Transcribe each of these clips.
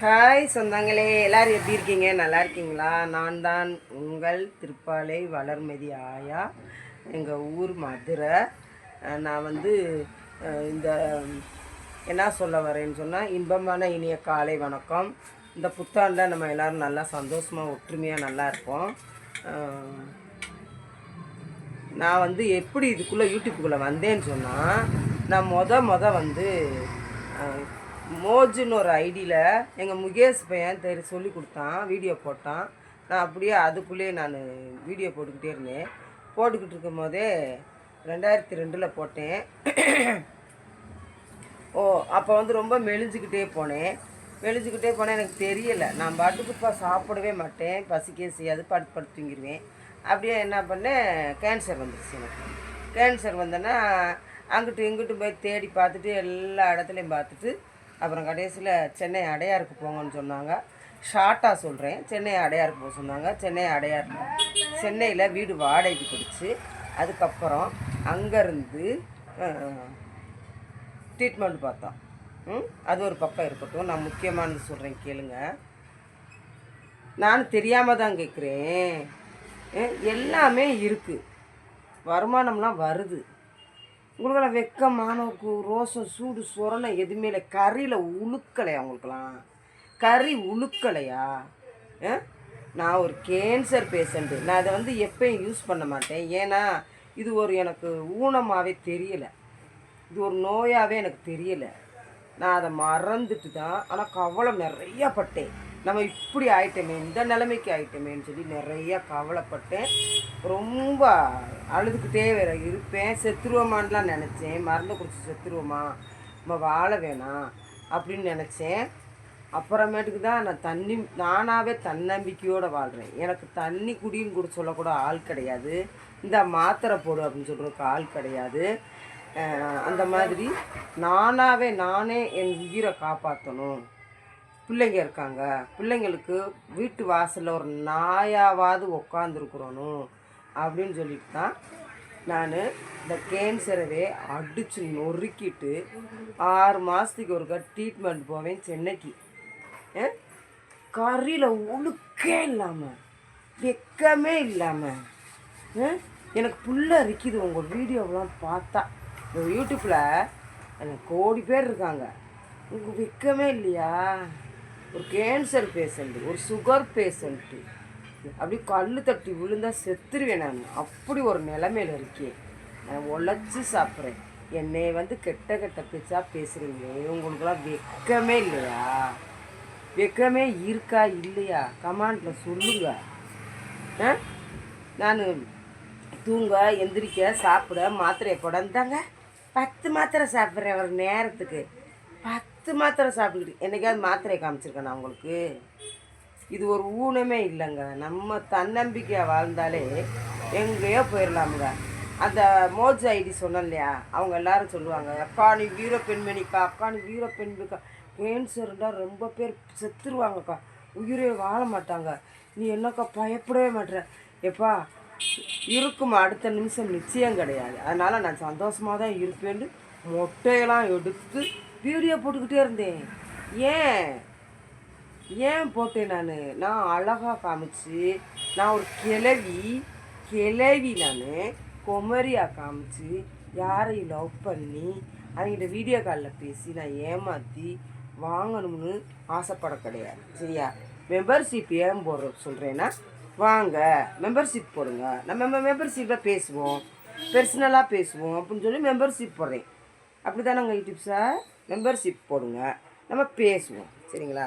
Hi சொந்தங்களே. எல்லோரும் எப்படி இருக்கீங்க? நல்லா இருக்கீங்களா? நான் தான் உங்கள் திருப்பாலை வளர்மதி ஆயா. எங்கள் ஊர் மதுரை. நான் வந்து இந்த என்ன சொல்ல வரேன்னு சொன்னால் இன்பமான இனிய காலை வணக்கம். இந்த புத்தாண்டில் நம்ம எல்லோரும் நல்லா சந்தோஷமாக ஒற்றுமையாக நல்லா இருப்போம். நான் வந்து எப்படி இதுக்குள்ளே யூடியூப்புக்குள்ளே வந்தேன்னு சொன்னால் நான் மொத மொத வந்து மோஜுன்னு ஒரு ஐடியில் எங்கள் முகேஷ் பையன் தெரி சொல்லி கொடுத்தான் வீடியோ போட்டான். நான் அப்படியே அதுக்குள்ளேயே நான் வீடியோ போட்டுக்கிட்டே இருந்தேன். போட்டுக்கிட்டு இருக்கும் போதே ரெண்டாயிரத்தி ரெண்டில் போட்டேன். ஓ அப்போ வந்து ரொம்ப மெலிஞ்சுக்கிட்டே போனேன். மெலிஞ்சுக்கிட்டே போனேன் எனக்கு தெரியலை. நான் பாட்டுக்கு இப்போ சாப்பிடவே மாட்டேன். பசிக்கே செய்யாது. படுத்து படுத்து தூங்கிடுவேன் அப்படியே என்ன பண்ணேன் கேன்சர் வந்துடுச்சு எனக்கு. கேன்சர் வந்தேன்னா அங்கிட்டு இங்கிட்டு போய் தேடி பார்த்துட்டு எல்லா இடத்துலையும் பார்த்துட்டு அப்புறம் கடைசியில் சென்னை அடையாருக்கு போங்கன்னு சொன்னாங்க. ஷார்ட்டாக சொல்கிறேன் சென்னை அடையாருக்கு போக சொன்னாங்க. சென்னை அடையார் சென்னையில் வீடு வாடகைக்கு பிடிச்சி அதுக்கப்புறம் அங்கேருந்து ட்ரீட்மெண்ட் பார்த்தோம். அது ஒரு பக்கம் இருக்கட்டும். நான் முக்கியமானது சொல்கிறேன் கேளுங்க. நான் தெரியாமல் தான் கேட்குறேன் எல்லாமே இருக்குது வருமானம்லாம் வருது. உங்களுக்கெல்லாம் வெக்க கு- ரோசம் சூடு சுரணம் எதுவுமே இல்லை. கறியில் உழுக்கலையா உங்களுக்கெல்லாம்? கறி உழுக்கலையா ஆ? நான் ஒரு கேன்சர் பேஷண்ட்டு நான் அதை வந்து எப்பயும் யூஸ் பண்ண மாட்டேன். ஏன்னா இது ஒரு எனக்கு ஊனமாகவே தெரியலை. இது ஒரு நோயாகவே எனக்கு தெரியலை. நான் அதை மறந்துட்டு தான் ஆனால் கவலை நிறையா பட்டேன். நம்ம இப்படி ஆயிட்டோமே இந்த நிலைமைக்கு ஆயிட்டோமேன்னு சொல்லி நிறையா கவலைப்பட்டேன் ரொம்ப அழுதுகிட்டே வேற இருப்பேன். செத்துருவோமான்லாம் நினச்சேன். மருந்து குடிச்சு செத்துருவோமா? நம்ம வாழ வேணாம் அப்படின்னு நினச்சேன். அப்புறமேட்டுக்கு தான் நான் தண்ணி நானாகவே தன்னம்பிக்கையோடு வாழ்கிறேன் எனக்கு தண்ணி குடின்னு கூட சொல்லக்கூட ஆள் கிடையாது. இந்த மாத்திரை போடு அப்படின்னு சொல்கிறதுக்கு ஆள் கிடையாது. அந்த மாதிரி நானாகவே நானே என் உயிரை காப்பாற்றணும் பிள்ளைங்க இருக்காங்க. பிள்ளைங்களுக்கு வீட்டு வாசலில் ஒரு நாயாவது உக்காந்துருக்குறணும் அப்படின்னு சொல்லிட்டு தான் நான் இந்த கேன்சரவே அடித்து நொறுக்கிட்டு ஆறு மாதத்துக்கு ஒருக்கா ட்ரீட்மெண்ட் போவேன் சென்னைக்கு. கறியில் உழுக்கே இல்லாமல் வெக்கமே இல்லாமல் எனக்கு புல்ல அரிக்குது உங்கள் வீடியோவெலாம் பார்த்தா. இந்த யூடியூப்பில் எனக்கு கோடி பேர் இருக்காங்க. உங்கள் வெக்கமே இல்லையா? ஒரு கேன்சர் பேஷண்ட்டு ஒரு சுகர் பேஷண்ட்டு அப்படியே கல் தட்டி விழுந்தா செத்துருவேன் நான். அப்படி ஒரு நிலமையில் இருக்கேன். நான் உழைச்சி சாப்பிட்றேன். என்னை வந்து கெட்ட கெட்ட பேச்சா பேசுகிறீங்களே உங்களுக்கெல்லாம் வெக்கமே இல்லையா? வெக்கமே இருக்கா இல்லையா? கமாண்டில் சொல்லுங்க. ஆ? நான் தூங்க எந்திரிக்க சாப்பிட மாத்திரையை போடந்தாங்க பத்து மாத்திரை சாப்பிட்றேன் ஒரு நேரத்துக்கு. பத்து மாத்திரை சாப்பிட்டுக்கிட்டு என்னைக்காவது மாத்திரையை காமிச்சிருக்கேன் நான் உங்களுக்கு. இது ஒரு ஊனமே இல்லைங்க. நம்ம தன்னம்பிக்கையாக வாழ்ந்தாலே எங்கேயோ போயிடலாமுங்க அந்த மோஜ் ஐடி சொன்னேன் இல்லையா அவங்க எல்லாரும் சொல்லுவாங்க அக்கா நீ வீர பெண்மணிக்கா? அக்கா நீ வீர பெண்மணிக்கா கேன்சர்ண்டா ரொம்ப பேர் செத்துருவாங்கக்கா. உயிரே வாழ மாட்டாங்க. நீ என்னக்கா பயப்படவே மாட்டேற எப்பா இருக்குமா? அடுத்த நிமிஷம் நிச்சயம் கிடையாது. அதனால் நான் சந்தோஷமாக தான் இருப்பேன்னு மொட்டையெல்லாம் எடுத்து வீடியோ போட்டுக்கிட்டே இருந்தேன். ஏன்? ஏன் போட்டேன் நான்? நான் அழகாக காமிச்சு நான் ஒரு கிளவி கிளவி நான் குமரியாக காமிச்சு யாரையும் லவ் பண்ணி அவங்ககிட்ட வீடியோ காலில் பேசி நான் ஏமாற்றி வாங்கணும்னு ஆசைப்பட கிடையாது. சரியா? மெம்பர்ஷிப் ஏன் போடுற சொல்கிறேன்னா வாங்க மெம்பர்ஷிப் போடுங்க. நம்ம மெம்பர்ஷிப்பில் பேசுவோம். பர்சனலாக பேசுவோம் அப்படின்னு சொல்லி மெம்பர்ஷிப் போடுறேன். அப்படி தானேங்க யூடியூப் சார் மெம்பர்ஷிப் போடுங்க. நம்ம பேசுவோம். சரிங்களா?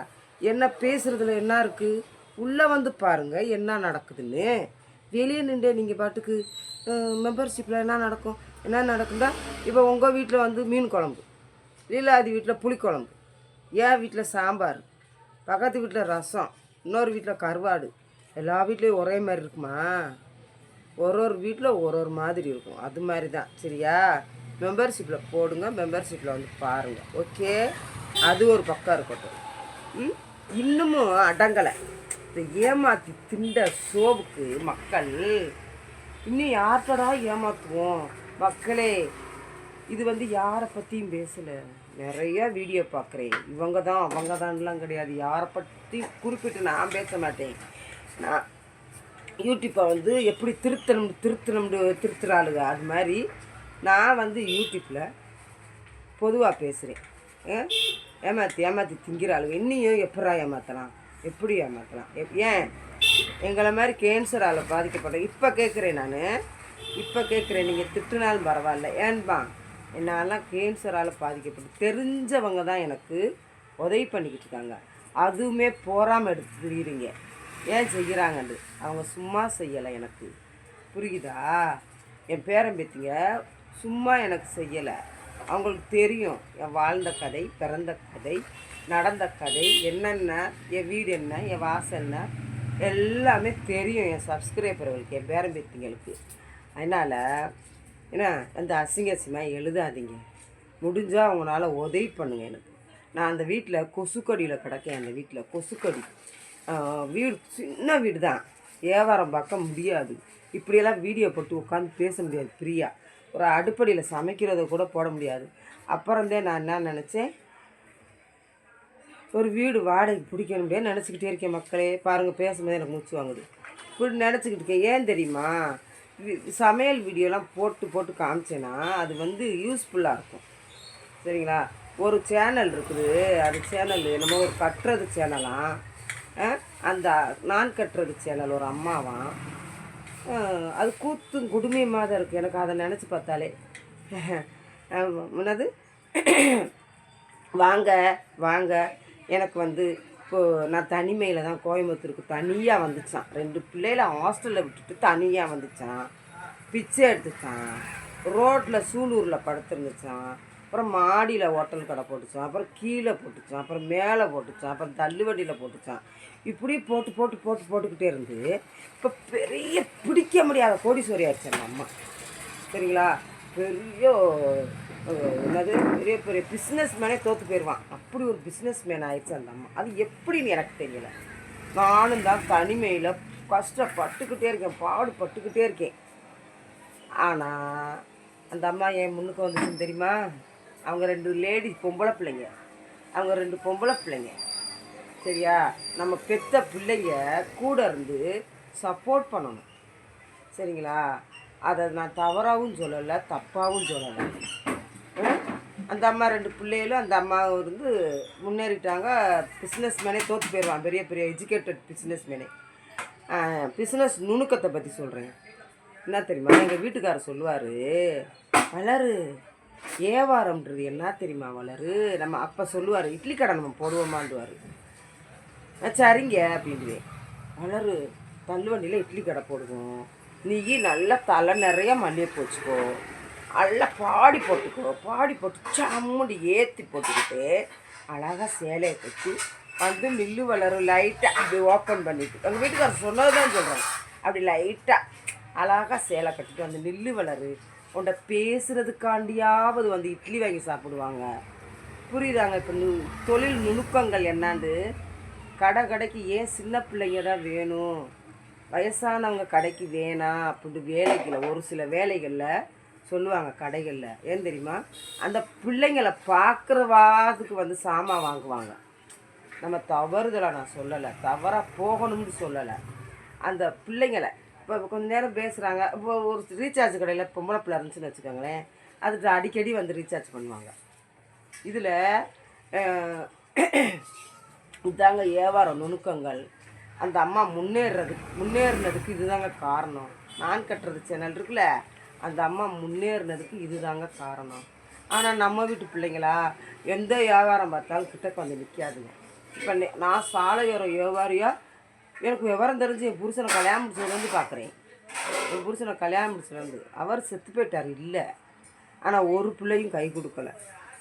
என்ன பேசுகிறதுல என்ன இருக்குது உள்ளே வந்து பாருங்கள் என்ன நடக்குதுன்னு. வெளியே நின்று நீங்கள் பாட்டுக்கு மெம்பர்ஷிப்பில் என்ன நடக்கும்? என்ன நடக்குதா இப்போ உங்கள் வீட்டில் வந்து மீன் குழம்பு. லீலாதி வீட்டில் புளிக்குழம்பு என் வீட்டில் சாம்பார். பக்கத்து வீட்டில் ரசம். இன்னொரு வீட்டில் கருவாடு. எல்லா வீட்லேயும் ஒரே மாதிரி இருக்குமா? ஒரு ஒரு வீட்டில் ஒரு ஒரு மாதிரி இருக்கும். அது மாதிரி தான் சரியா? மெம்பர்ஷிப்பில் போடுங்க மெம்பர்ஷிப்பில் வந்து பாருங்கள் ஓகே அது ஒரு பக்கம் இருக்கட்டும். இன்னமும் அடங்கலை. இந்த ஏமாற்றி திண்ட சோவுக்கு மக்கள் இன்னும் யார்கிட்டடா ஏமாற்றுவோம் மக்களே இது வந்து யாரை பற்றியும் பேசலை. நிறையா வீடியோ பார்க்குறேன். இவங்க தான் அவங்க தான்லாம் கிடையாது. யாரை பற்றி குறிப்பிட்டு நான் பேச மாட்டேன். நான் யூடியூப்பை வந்து எப்படி திருத்தணும் திருத்தணும்னு திருத்துறாளுங்க. அது மாதிரி நான் வந்து யூடியூப்பில் பொதுவாக பேசுகிறேன் ஏமாற்றி ஏமாற்றி திங்கிறாளுங்க இன்னியும் எப்படா ஏமாற்றலாம் எப்படி ஏமாற்றலாம் எப் ஏன்? எங்களை மாதிரி கேன்சரால் பாதிக்கப்பட்ட இப்போ கேட்குறேன் நான். இப்போ கேட்குறேன் நீங்கள் திட்டுனாலும் பரவாயில்ல. ஏன்பா? என்னாலாம் கேன்சரால் பாதிக்கப்பட்டு தெரிஞ்சவங்க தான் எனக்கு உதவி பண்ணிக்கிட்டு இருக்காங்க. அதுவுமே போகாமல் எடுத்து திரியுறீங்க ஏன் செய்கிறாங்கன்னு அவங்க சும்மா செய்யலை எனக்கு. புரியுதா? என் பேரன் பேத்திங்க சும்மா எனக்கு செய்யலை. அவங்களுக்கு தெரியும் என் வாழ்ந்த கதை பிறந்த கதை நடந்த கதை என்னென்ன என் வீடு என்ன என் வாசல் என்ன எல்லாமே தெரியும் என் சப்ஸ்கிரைபர்களுக்கு என் பேரன் பேத்திங்களுக்கு அதனால் என்ன அந்த அசிங்க அசிங்கமாக எழுதாதீங்க. முடிஞ்சால் அவங்களால உதவி பண்ணுங்க எனக்கு. நான் அந்த வீட்டில் கொசுக்கடியில் கிடக்கேன் அந்த வீட்டில் கொசுக்கடி. வீடு சின்ன வீடு தான் வியாபாரம் பார்க்க முடியாது. இப்படியெல்லாம் வீடியோ போட்டு உட்காந்து பேச முடியாது ஃப்ரீயாக ஒரு அடுப்படியில் சமைக்கிறத கூட போட முடியாது. அப்புறந்தே நான் என்ன நினச்சேன்? ஒரு வீடு வாடகை பிடிக்கணும் நினச்சிக்கிட்டே இருக்கேன் மக்களே. பாருங்கள் பேசும்போது எனக்கு மூச்சு வாங்குது. இப்படி நினச்சிக்கிட்டு இருக்கேன். ஏன் தெரியுமா? வி- சமையல் வீடியோலாம் போட்டு போட்டு காமிச்சேன்னா அது வந்து யூஸ்ஃபுல்லாக இருக்கும். சரிங்களா? ஒரு சேனல் இருக்குது. அது சேனல் என்னமோ ஒரு கட்டுறது சேனலாம் அந்த நான் கட்டுறது சேனல் ஒரு அம்மாவாம். அது கூத்தும் குடுமையுமாக தான் இருக்குது எனக்கு அதை நினச்சி பார்த்தாலே. முன்னது என்னது? வாங்க வாங்க. எனக்கு வந்து இப்போது நான் தனிமையில் தான் கோயம்புத்தூருக்கு தனியாக வந்துச்சான். ரெண்டு பிள்ளைகளை ஹாஸ்டலில் விட்டுட்டு தனியாக வந்துச்சான். பிச்சை எடுத்துச்சான். ரோட்டில் சூலூரில் படுத்துருந்துச்சான். அப்புறம் மாடியில் ஹோட்டல் கடை போட்டுச்சான் அப்புறம் கீழே போட்டுச்சான் அப்புறம் மேலே போட்டுச்சான் அப்புறம் தள்ளுவண்டியில் போட்டுச்சான். இப்படி போட்டு போட்டு போட்டு போட்டுக்கிட்டே இருந்து இப்போ பெரிய பிடிக்க முடியாத கோடீஸ்வரி ஆயிடுச்சு அந்த அம்மா. சரிங்களா? பெரிய என்னது? பெரிய பெரிய பிஸ்னஸ் மேனே தோற்று போயிடுவான் அப்படி ஒரு பிஸ்னஸ் மேன் ஆயிடுச்சு அந்த அம்மா. அது எப்படின்னு எனக்கு தெரியல. நானும் தான் தனிமையில் கஷ்டப்பட்டுக்கிட்டே இருக்கேன் பாடுபட்டுக்கிட்டே இருக்கேன். ஆனால் அந்த அம்மா என் முன்னுக்கு வந்துச்சுன்னு தெரியுமா? அவங்க ரெண்டு லேடி பொம்பளை பிள்ளைங்க. அவங்க ரெண்டு பொம்பளை பிள்ளைங்க. சரியா? நம்ம பெத்த பிள்ளைங்க கூட இருந்து சப்போர்ட் பண்ணணும். சரிங்களா? அதை நான் தவறாகவும் சொல்லலை தப்பாகவும் சொல்லலை. அந்த அம்மா ரெண்டு பிள்ளைகளும் அந்த அம்மா இருந்து முன்னேறிட்டாங்க. பிஸ்னஸ் மேனே தோற்று போயிடுவான். பெரிய பெரிய எஜுகேட்டட் பிஸ்னஸ் மேனே பிஸ்னஸ் நுணுக்கத்தை பற்றி சொல்கிறேன் என்ன தெரியுமா? எங்கள் வீட்டுக்காரர் சொல்லுவார் வளரு ஏவாரம்ன்றது என்ன தெரியுமா வளரு? நம்ம அப்போ சொல்லுவார் இட்லி கடை நம்ம போடுவோமான்டுவார் சரிங்க அப்படின்டுவேன் வளரு தள்ளுவண்டியில் இட்லி கடை போடுவோம். நீ நல்லா தலை நிறைய மல்லிகை போச்சுக்கோ நல்லா பாடி போட்டுக்கோ. பாடி போட்டு சம்முடி ஏற்றி போட்டுக்கிட்டு அழகாக சேலையை கட்டி வந்து மில்லு வளரும் லைட்டாக அப்படி ஓப்பன் பண்ணிட்டு. எங்கள் வீட்டுக்காரர் சொன்னது தான் சொல்கிறேன் அப்படி லைட்டாக அழகாக சேலை கட்டிட்டு வந்து நில்லு வளரு. உன்ட பேசுறதுக்காண்டியாவது வந்து இட்லி வாங்கி சாப்பிடுவாங்க. புரியுதாங்க? இப்போ நு தொழில் நுணுக்கங்கள் என்னான்னு கடை கடைக்கு ஏன் சின்ன பிள்ளைங்க தான் வேணும்? வயசானவங்க கடைக்கு வேணாம் அப்படின்ட்டு வேலைகளில் ஒரு சில வேலைகளில் சொல்லுவாங்க கடைகளில். ஏன் தெரியுமா? அந்த பிள்ளைங்களை பார்க்குறவாதுக்கு வந்து சாமான் வாங்குவாங்க. நம்ம தவறுதலை நான் சொல்லலை. தவறாக போகணும்னு சொல்லலை. அந்த பிள்ளைங்களை இப்போ கொஞ்ச நேரம் பேசுகிறாங்க இப்போ ஒரு ரீசார்ஜ் கடையில் பொம்பளை பிள்ளை இருந்துச்சுன்னு வச்சுக்கோங்களேன். அதுக்கு அடிக்கடி வந்து ரீசார்ஜ் பண்ணுவாங்க. இதில் இதாங்க வியாபாரம் நுணுக்கங்கள். அந்த அம்மா முன்னேறதுக்கு முன்னேறினதுக்கு இதுதாங்க காரணம். நான் கட்டுறது சேனல் இருக்குல்ல அந்த அம்மா முன்னேறினதுக்கு இதுதாங்க காரணம். ஆனால் நம்ம வீட்டு பிள்ளைங்களா எந்த வியாபாரம் பார்த்தாலும் கிட்டக்க வந்து நிற்காதுங்க இப்போ நான் சாலையோரம் வியாபாரியாக எனக்கு விவரம் தெரிஞ்சு என் புருஷனை கல்யாணம் முடிச்சதுலேருந்து பார்க்குறேன். என் புருஷனை கல்யாணம் முடிச்சதுலேருந்து அவர் செத்து போயிட்டார் இல்லை. ஆனால் ஒரு பிள்ளையும் கை கொடுக்கல.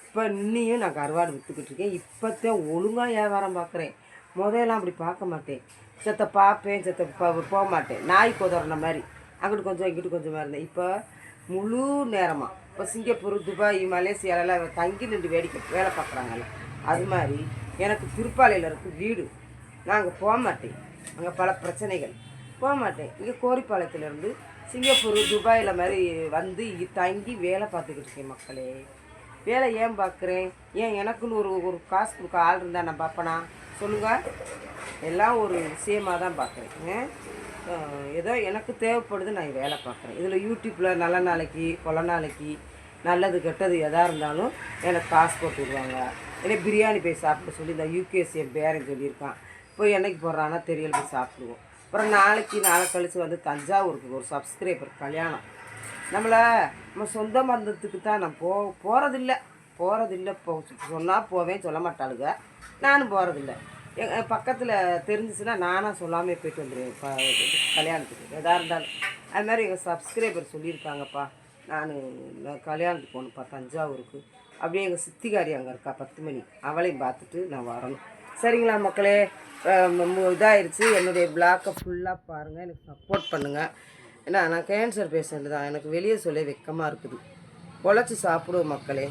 இப்போ இன்னையும் நான் கருவாடு விற்றுக்கிட்டு இருக்கேன். இப்போத்தான் ஒழுங்காக வியாபாரம் பார்க்குறேன் முதலாம் அப்படி பார்க்க மாட்டேன். செத்த பார்ப்பேன் செத்த போக மாட்டேன். நாய் குதறின மாதிரி. அங்கிட்டு கொஞ்சம் இங்கிட்டு கொஞ்சமாக இருந்தேன். இப்போ முழு நேரமாக இப்போ சிங்கப்பூர் துபாய் மலேசியாலெல்லாம் தங்கி நின்று வேடிக்கை வேலை பார்க்குறாங்கல்ல. அது மாதிரி எனக்கு திருப்பாலையில் இருக்குது வீடு. நான் அங்கே போக மாட்டேன். அங்கே பல பிரச்சனைகள். போக மாட்டேன். இங்கே கோரிப்பாளையத்துலேருந்து சிங்கப்பூர் துபாயில் மாதிரி வந்து இங்கே தங்கி வேலை பார்த்துக்கிட்டு இருக்கேன் மக்களே. வேலை ஏன் பார்க்குறேன்? ஏன் எனக்குன்னு ஒரு ஒரு காசு கொடுக்க ஆள் இருந்தால் நான் பார்ப்பனா? சொல்லுங்கள் எல்லாம் ஒரு விஷயமாக தான் பார்க்குறேன். ஏதோ எனக்கு தேவைப்படுது நான் வேலை பார்க்குறேன். இதில் யூடியூப்பில் நல்ல நாளைக்கு கொல நாளைக்கு நல்லது கெட்டது எதாக இருந்தாலும் எனக்கு காசு போட்டு விடுவாங்க. இல்லை பிரியாணி போய் சாப்பிட சொல்லி இந்த யூகேசி என் பேரன் சொல்லியிருக்கான். போய் என்னைக்கு போடுறான்னா தெரியல போய் சாப்பிடுவோம் அப்புறம் நாளைக்கு நாளை கழித்து வந்து தஞ்சாவூருக்கு ஒரு சப்ஸ்கிரைபர் கல்யாணம். நம்மளை நம்ம சொந்த மந்தத்துக்கு தான் நான் போ போகிறதில்ல போகிறதில்ல போ சொன்னால் போவேன் சொல்ல மாட்டாளுங்க நானும் போகிறதில்ல எங்கள் பக்கத்தில் தெரிஞ்சிச்சுன்னா நானாக சொல்லாமே போயிட்டு வந்துடுவேன் கல்யாணத்துக்கு. எதாக இருந்தாலும். அது மாதிரி எங்கள் சப்ஸ்கிரைபர் சொல்லியிருக்காங்கப்பா. நான் நான் கல்யாணத்துக்கு போகணும்ப்பா தஞ்சாவூருக்கு. அப்படியே எங்கள் சித்திகாரி அங்கே இருக்கா பத்து மணி. அவளையும் பார்த்துட்டு நான் வரணும். சரிங்களா மக்களே? அஹ் இதாயிருச்சு. என்னுடைய பிளாக்கை ஃபுல்லாக பாருங்கள் எனக்கு சப்போர்ட் பண்ணுங்கள் ஏன்னா நான் கேன்சர் பேஷண்ட்டு தான். எனக்கு வெளியே சொல்ல வெக்கமாக இருக்குது. பொழைச்சி சாப்பிடுவோம் மக்களே.